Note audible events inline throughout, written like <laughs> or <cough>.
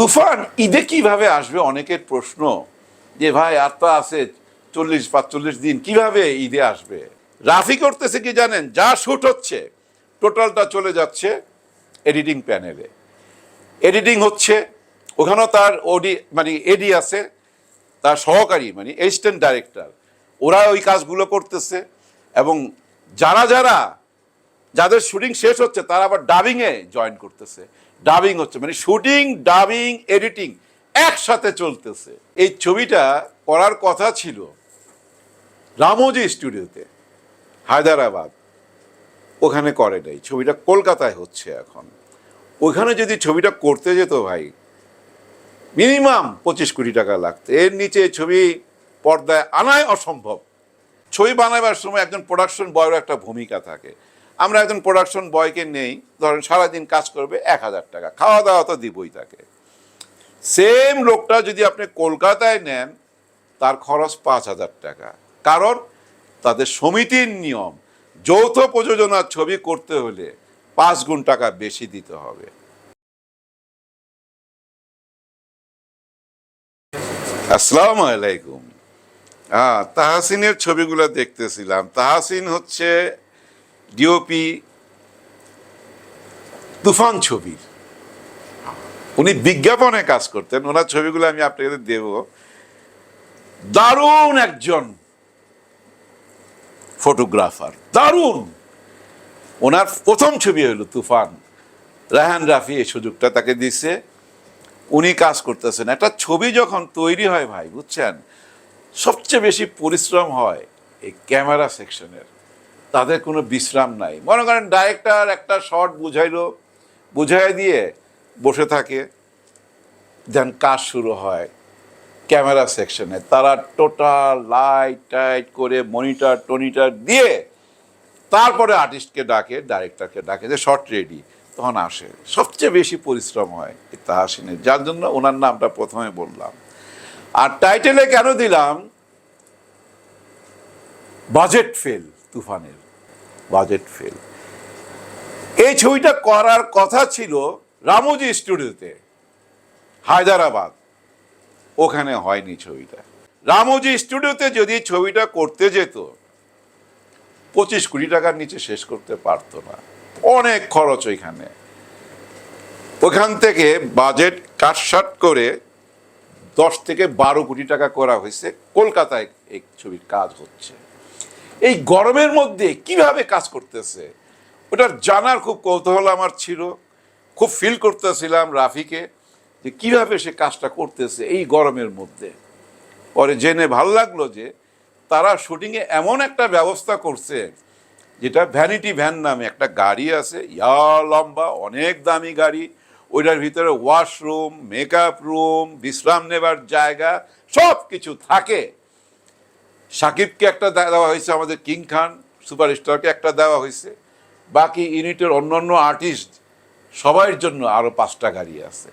তুফান, ঈদে কীভাবে আসবে? অনেকের প্রশ্ন যে, ভাই, আর তো আছে চল্লিশ, পাঁচচল্লিশ দিন, কীভাবে ঈদে আসবে? রাফি করতেছে কি জানেন? যা শুট হচ্ছে, টোটালটা চলে যাচ্ছে এডিটিং প্যানেলে। এডিটিং হচ্ছে, ওখানেও তার ওডি মানে এডি আছে, তার সহকারী মানে অ্যাসিস্ট্যান্ট ডাইরেক্টর ওরা ওই কাজগুলো করতেছে এবং যারা যারা, যাদের শুটিং শেষ হচ্ছে, তারা আবার ডাবিংয়ে জয়েন করতেছে। ডাবিং হচ্ছে মানে শুটিং ডাবিং এডিটিং একসাথে চলতেছে। এই ছবিটা করার কথা ছিল রামোজি স্টুডিওতে, হায়দ্রাবাদ। ওখানে করে নাই, ছবিটা কলকাতায় হচ্ছে এখন। ওখানে যদি ছবিটা করতে যেত ভাই, মিনিমাম পঁচিশ কোটি টাকা লাগতো। এর নিচে ছবি পর্দায় আনাই অসম্ভব। ছবি বানাবার সময় একজন প্রোডাকশন বয়েরও একটা ভূমিকা থাকে। আমরা একজন প্রোডাকশন বয়কে নেই, ধরেন সারাদিন কাজ করবে এক হাজার টাকা খাওয়া দাওয়া তো দিবই তাকে। সেম লোকটা যদি আপনি কলকাতায় নেন, তার খরচ পাঁচ হাজার টাকা। কারণ তাদের সমিতির নিয়ম, যৌথ প্রযোজনার ছবি করতে হলে পাঁচ গুণ টাকা বেশি দিতে হবে। আসসালামু আলাইকুম। হ্যাঁ তাহাসিনের ছবিগুলো দেখতেছিলাম। তাহাসিন হচ্ছে ডিওপি তুফান ছবির। উনি বিজ্ঞাপনে কাজ করতেন, ওনার ছবিগুলো আমি আপনাকে দেব। দারুণ একজন ফটোগ্রাফার, দারুণ। ওনার প্রথম ছবি হলো তুফান। রাহান রাফি এই সুযোগটা তাকে দিছে। উনি কাজ করতেছেন। একটা ছবি যখন তৈরি হয় ভাই, বুঝছেন? সবচেয়ে বেশি পরিশ্রম হয় এই ক্যামেরা সেকশনের। তাদের কোনো বিশ্রাম নাই। মনে করেন ডাইরেক্টর একটা শট বুঝাইলো, বুঝাই দিয়ে বসে থাকে। দেন কাজ শুরু হয় ক্যামেরা সেকশনে তারা টোটাল লাইট টাইট করে মনিটার টনিটার দিয়ে তারপরে আর্টিস্টকে ডাকে ডাইরেক্টরকে ডাকে যে শর্ট রেডি তখন আসে। সবচেয়ে বেশি পরিশ্রম হয় তাহাসিনের যার জন্য ওনার নামটা প্রথমে বললাম। আর টাইটেলে কেন দিলাম? বাজেট ফেল তুফানের বাজেট ফেল। এই ছবিটা করার কথা ছিল রামোজি স্টুডিওতে। হায়দ্রাবাদ। ওখানে হয়নি ছবিটা। রামোজি স্টুডিওতে যদি ছবিটা করতে যেত, পঁচিশ কোটি টাকার নিচে শেষ করতে পারতো না। অনেক খরচ ওইখানে। ওখান থেকে বাজেট কাটসাট করে দশ থেকে বারো কোটি টাকা করা হয়েছে। কলকাতায় এই ছবির কাজ হচ্ছে। এই গরমের মধ্যে কীভাবে কাজ করতেছে? ওটার জানার খুব কৌতূহল আমার ছিল। খুব ফিল করতেছিলাম রাফিকে যে কীভাবে সে কাজটা করতেছে এই গরমের মধ্যে। পরে জেনে ভালো লাগল যে তারা শুটিংয়ে এমন একটা ব্যবস্থা করছে যেটা ভ্যানিটি ভ্যান নামে একটা গাড়ি আছে। ইয়া লম্বা, অনেক দামি গাড়ি। ওইটার ভিতরে ওয়াশরুম মেকআপ রুম বিশ্রাম নেবার জায়গা সব কিছু থাকে। সাকিবকে একটা দেওয়া হয়েছে, আমাদের কিং খান সুপারস্টারকে একটা দেওয়া হয়েছে। বাকি ইউনিটের অন্যান্য আর্টিস্ট সবার জন্য আরও পাঁচটা গাড়ি আছে।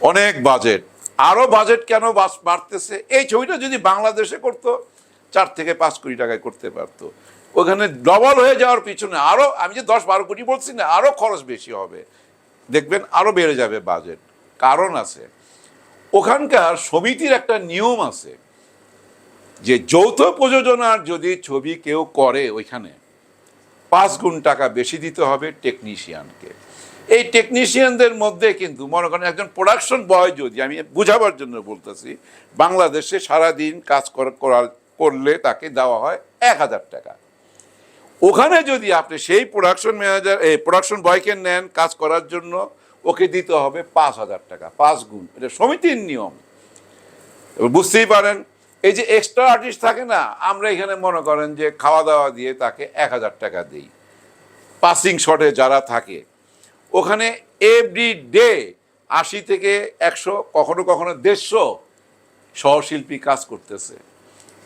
অনেক বাজেট। আরও বাজেট কেন বাস- বাড়তেছে? এই ছবিটা যদি বাংলাদেশে করতো, চার থেকে পাঁচ কোটি টাকায় করতে পারতো। ওখানে ডবল হয়ে যাওয়ার পিছনে আরও আমি যে দশ বারো কোটি বলছি না আরও খরচ বেশি হবে। দেখবেন আরও বেড়ে যাবে বাজেট। কারণ আছে, ওখানকার সমিতির একটা নিয়ম আছে। যে যৌথ প্রযোজনার যদি ছবি কেউ করে ওইখানে, পাঁচ গুণ টাকা বেশি দিতে হবে টেকনিশিয়ানকে এই টেকনিশিয়ানদের মধ্যে কিন্তু মনে করেন একজন প্রোডাকশন বয় যদি, আমি বোঝাবার জন্য বলতেছি, বাংলাদেশে সারাদিন কাজ কর- করার করলে তাকে দেওয়া হয় এক হাজার টাকা। ওখানে যদি আপনি সেই প্রোডাকশন ম্যানেজার এই প্রোডাকশন বয়কে নেন কাজ করার জন্য, ওকে দিতে হবে পাঁচ হাজার টাকা, পাঁচ গুণ। এটা সমিতির নিয়ম। বুঝতেই পারেন এই যে এক্সট্রা আর্টিস্ট থাকে না, আমরা এখানে মনে করেন যে খাওয়া দাওয়া দিয়ে তাকে এক হাজার টাকা দিই। পাসিং শটে যারা থাকে, ওখানে এভরি ডে আশি থেকে একশো, কখনো কখনো দেড়শো সহশিল্পী কাজ করতেছে।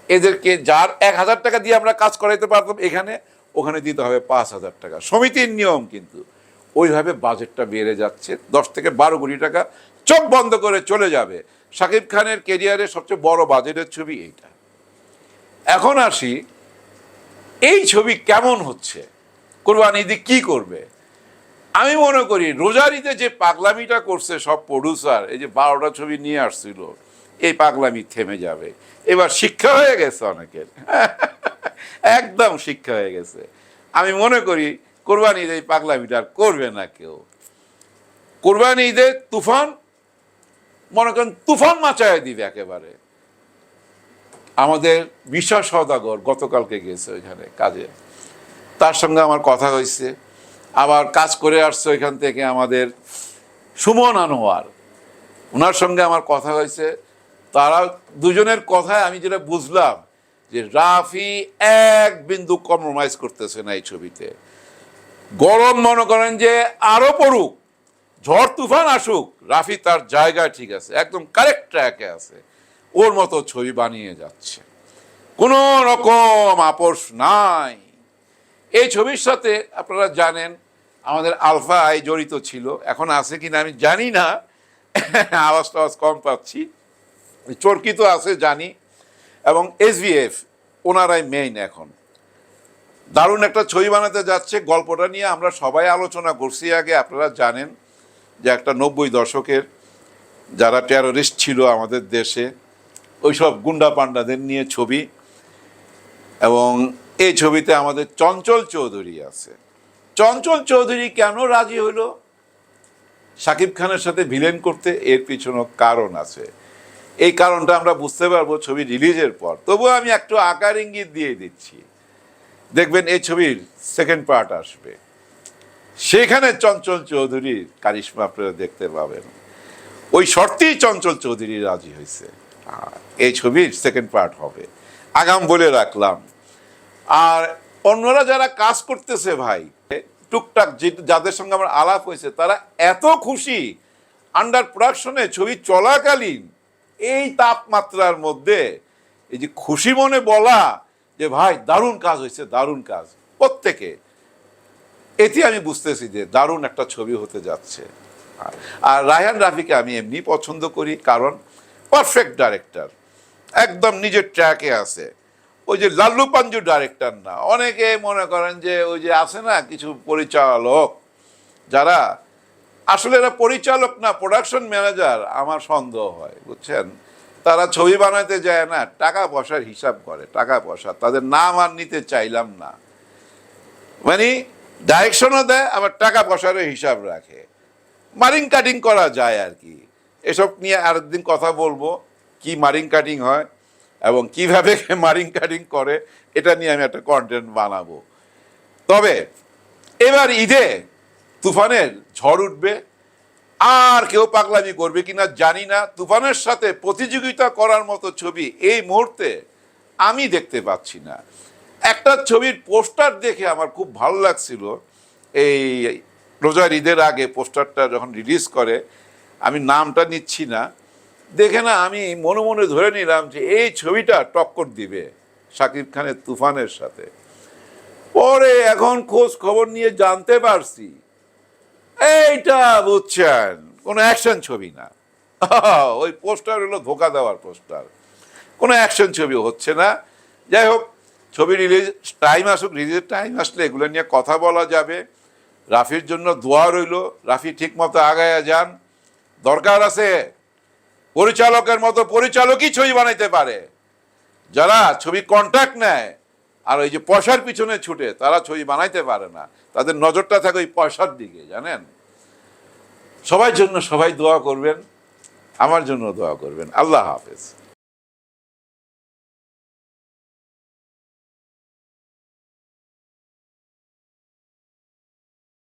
এদেরকে যার এক হাজার টাকা দিয়ে আমরা কাজ করাইতে পারতাম, এখানে, ওখানে দিতে হবে পাঁচ হাজার টাকা। সমিতির নিয়ম কিন্তু, ওইভাবে বাজেটটা বেড়ে যাচ্ছে। দশ থেকে বারো কোটি টাকা চোখ বন্ধ করে চলে যাবে। শাকিব খানের কেরিয়ারের সবচেয়ে বড় বাজেটের ছবি এইটা। এখন আসি, এই ছবি কেমন হচ্ছে? কোরবানি ঈদে কি করবে? আমি মনে করি রোজারিতে যে পাগলামিটা করছে সব প্রডিউসার এই যে বারোটা ছবি নিয়ে আসছিল, এই পাগলামি থেমে যাবে। এবার শিক্ষা হয়ে গেছে অনেকের। <laughs> একদম শিক্ষা হয়ে গেছে। আমি মনে করি, কোরবানি ঈদে এই পাগলামিটা আর করবে না কেউ। কোরবানি ঈদে তুফান মনে করেন, তুফান মাচায় দিবে একেবারে। আমাদের বিশ্বাস সদাগর গতকালকে গেছে ওইখানে কাজে। তার সঙ্গে আমার কথা হয়েছে। আবার কাজ করে আসছে ওইখান থেকে আমাদের সুমন আনোয়ার। ওনার সঙ্গে আমার কথা হয়েছে। তারা দুজনের কথায় আমি যেটা বুঝলাম যে রাফি এক বিন্দু কম্প্রোমাইজ করতেছে না এই ছবিতে। গরম মনে করেন যে আরও পড়ুক। ঝড় তুফান আসুক, রাফি তার জায়গায় ঠিক আছে, একদম কারেক্ট ট্র্যাকে আছে। ওর মতো ছবি বানিয়ে যাচ্ছে। কোনো রকম আপোষ নাই। এই ছবির সাথে আপনারা জানেন, আমাদের আলফা আই জড়িত ছিল। এখন আছে কিনা আমি জানি না। আওয়াজ টাওয়াজ কম পাচ্ছি। চরকি তো আছে, জানি। এবং এসভিএফ ওনারাই মেইন এখন। দারুণ একটা ছবি বানাতে যাচ্ছে। গল্পটা নিয়ে আমরা সবাই আলোচনা করছি আগে, আপনারা জানেন। যে একটা নব্বই দশকের যারা টেরোরিস্ট ছিল আমাদের দেশে, ওইসব গুন্ডা পান্ডাদের নিয়ে ছবি এবং এই ছবিতে আমাদের চঞ্চল চৌধুরী আছে। চঞ্চল চৌধুরী কেন রাজি হইল শাকিব খানের সাথে ভিলেন করতে এর পিছনে কারণ আছে। এই কারণটা আমরা বুঝতে পারব ছবি রিলিজের পর। তবুও আমি একটু আকার ইঙ্গিত দিয়ে দিচ্ছি। দেখবেন এই ছবির সেকেন্ড পার্ট আসবে। সেখানে চঞ্চল চৌধুরীর কারিশ্মা আপনারা দেখতে পাবেন। ওই শর্তেই চঞ্চল চৌধুরী রাজি হয়েছে। এই ছবির সেকেন্ড পার্ট হবে। আগাম বলে রাখলাম। আর অন্যরা যারা কাজ করতেছে ভাই, টুকটাক যাদের সঙ্গে আমার আলাপ হয়েছে, তারা এত খুশি আন্ডার প্রোডাকশনে ছবি চলাকালীন এই তাপমাত্রার মধ্যে এই যে খুশি মনে বলা যে ভাই দারুণ কাজ হয়েছে, দারুণ কাজ। প্রত্যেকে এতে আমি বুঝতেছি যে দারুণ একটা ছবি হতে যাচ্ছে। আর- আর রায়হান রাফিকে আমি এমনি পছন্দ করি কারণ পারফেক্ট ডাইরেক্টর একদম নিজের ট্র্যাকে আছে। ওই যে লাল্লু পাঞ্জু ডাইরেক্টর না, অনেকে মনে করেন যে ওই যে আছে না কিছু পরিচালক, যারা আসলে এরা পরিচালক না প্রোডাকশন ম্যানেজার আমার সন্দেহ হয়, বুঝছেন? তারা ছবি বানাতে যায় না, টাকা পয়সার হিসাব করে, টাকা পয়সা, তাদের নাম আর নিতে চাইলাম না। মানে ডাইরেকশনও দেয়, আবার টাকা পয়সারও হিসাব রাখে। মারিং কাটিং করা যায় আর কি। এসব নিয়ে আর আরেকদিন কথা বলব, কি মারিং কাটিং হয় এবং কীভাবে <laughs> মারিং কাটিং করে, এটা নিয়ে আমি একটা কন্টেন্ট বানাবো। তবে, এবার ঈদে তুফানের ঝড় উঠবে, আর কেউ পাগলামি করবে কিনা জানি না। তুফানের সাথে প্রতিযোগিতা করার মতো ছবি এই মুহূর্তে আমি দেখতে পাচ্ছি না। একটা ছবির পোস্টার দেখে আমার খুব ভালো লাগছিল। এই রোজার ঈদের আগে পোস্টারটা যখন রিলিজ করে, আমি নামটা নিচ্ছি না। দেখে না আমি মনে মনে ধরে নিলাম যে এই ছবিটা টক্কর দিবে শাকিব খানের তুফানের সাথে। পরে এখন খোঁজ খবর নিয়ে জানতে পারছি, এইটা বুঝছেন, কোনো অ্যাকশন ছবি না। <laughs> ওই পোস্টার হলো ধোকা দেওয়ার পোস্টার। কোনো অ্যাকশন ছবি হচ্ছে না। যাই হোক ছবি রিলিজ টাইম আসুক রিলিজের টাইম আসলে এগুলো নিয়ে কথা বলা যাবে। রাফির জন্য দোয়া রইল। রাফি ঠিক মতো আগায়া যান। দরকার আছে, পরিচালকের মতো পরিচালকই ছবি বানাইতে পারে। যারা ছবি কন্ট্যাক্ট নেয়, আর ওই যে পয়সার পিছনে ছুটে, তারা ছবি বানাইতে পারে না। তাদের নজরটা থাকে ওই পয়সার দিকে, জানেন? সবার জন্য সবাই দোয়া করবেন, আমার জন্য দোয়া করবেন। আল্লাহ হাফেজ।